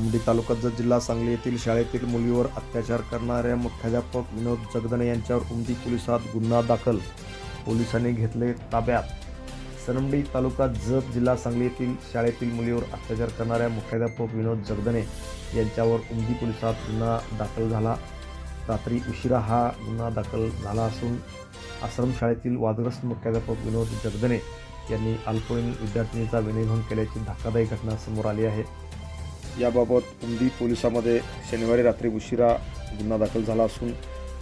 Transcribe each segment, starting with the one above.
सनमडी तालुक्यात जत जिल्हा सांगली येथील शाळेतील मुलीवर अत्याचार करणाऱ्या मुख्याध्यापक विनोद जगदने यांच्यावर उमदी पोलिसात गुन्हा दाखल. पोलिसांनी घेतले ताब्यात. सनमडी तालुका जत जिल्हा सांगली येथील शाळेतील मुलीवर अत्याचार करणाऱ्या मुख्याध्यापक विनोद जगदने यांच्यावर उमदी पोलिसात गुन्हा दाखल झाला. रात्री उशिरा हा गुन्हा दाखल झाला असून आश्रम शाळेतील वादग्रस्त मुख्याध्यापक विनोद जगदने यांनी अल्पवयीन विद्यार्थिनीचा विनयभंग केल्याची धक्कादायक घटना समोर आली आहे. याबाबत उमदी पोलिसामध्ये शनिवारी रात्री उशिरा गुन्हा दाखल झाला असून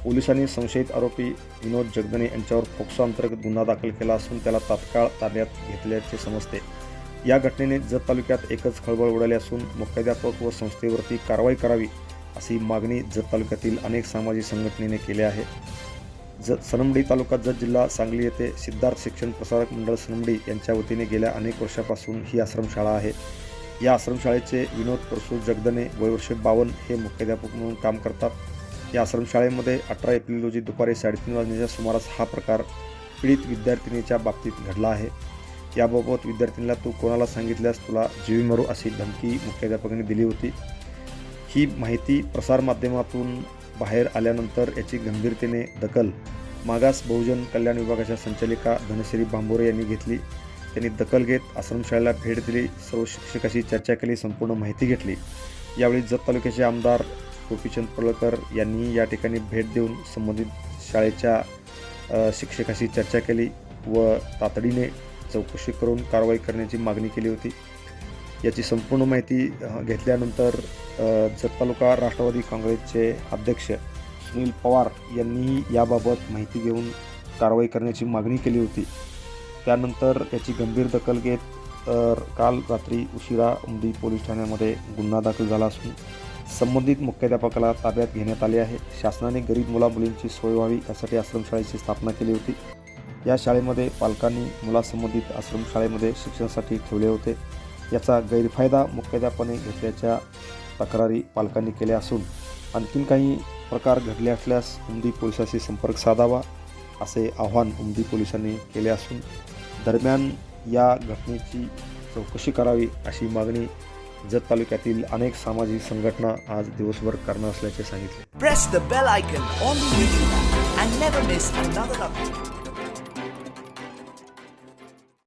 पोलिसांनी संशयित आरोपी विनोद जगदने यांच्यावर फोक्सो अंतर्गत गुन्हा दाखल केला असून त्याला तात्काळ ताब्यात घेतल्याचे समजते. या घटनेने जत तालुक्यात एकच खळबळ उडाली असून मुख्याध्यापक व संस्थेवरती कारवाई करावी अशी मागणी जत तालुक्यातील अनेक सामाजिक संघटनेने केली आहे. जत सनमडी तालुका जत जिल्हा सांगली येथे सिद्धार्थ शिक्षण प्रसारक मंडळ सनमडी यांच्या वतीने गेल्या अनेक वर्षापासून ही आश्रमशाळा आहे. या आश्रमशाळेचे विनोद प्रसूत जगदने वयवर्ष बावन्न हे मुख्याध्यापक म्हणून काम करतात. या आश्रमशाळेमध्ये अठरा एप्रिल रोजी दुपारी साडेतीन वाजण्याच्या सुमारास हा प्रकार पीडित विद्यार्थिनीच्या बाबतीत घडला आहे. याबाबत विद्यार्थिनीला तू कोणाला सांगितल्यास तुला जीवी मरू अशी धमकी मुख्याध्यापकांनी दिली होती. ही माहिती प्रसारमाध्यमातून बाहेर आल्यानंतर याची गंभीरतेने दखल मागास बहुजन कल्याण विभागाच्या संचालिका धनश्री बांबोरे यांनी घेतली. त्यांनी दखल घेत आश्रमशाळेला भेट दिली. सर्व शिक्षकाशी चर्चा केली संपूर्ण माहिती घेतली. यावेळी जत तालुक्याचे आमदार गोपीचंद पळकर यांनी या ठिकाणी भेट देऊन संबंधित शाळेच्या शिक्षकाशी चर्चा केली व तातडीने चौकशी करून कारवाई करण्याची मागणी केली होती. याची संपूर्ण माहिती घेतल्यानंतर जत तालुका राष्ट्रवादी काँग्रेसचे अध्यक्ष सुनील पवार यांनीही याबाबत माहिती घेऊन कारवाई करण्याची मागणी केली होती. त्यानंतर याची गंभीर दखल घेत तर काल रात्री उशिरा उमदी पोलीस ठाण्यामध्ये गुन्हा दाखल झाला असून संबंधित मुख्याध्यापकाला ताब्यात घेण्यात आले आहे. शासनाने गरीब मुलामुलींची सोय व्हावी यासाठी आश्रमशाळेची स्थापना केली होती. या शाळेमध्ये पालकांनी मुलासंबंधित आश्रमशाळेमध्ये शिक्षणासाठी ठेवले होते. याचा गैरफायदा मुख्याध्यापने घेतल्याच्या तक्रारी पालकांनी केल्या असून आणखीन काही प्रकार घडले असल्यास उमदी पोलिसाशी संपर्क साधावा. असे आव्हान उमदी पोलिसांनी केले असून दरम्यान या घटनेची चौकशी करावी अशी मागणी जत तालुक्यातील अनेक सामाजिक संघटना आज दिवसभर करणार असल्याचे सांगितले.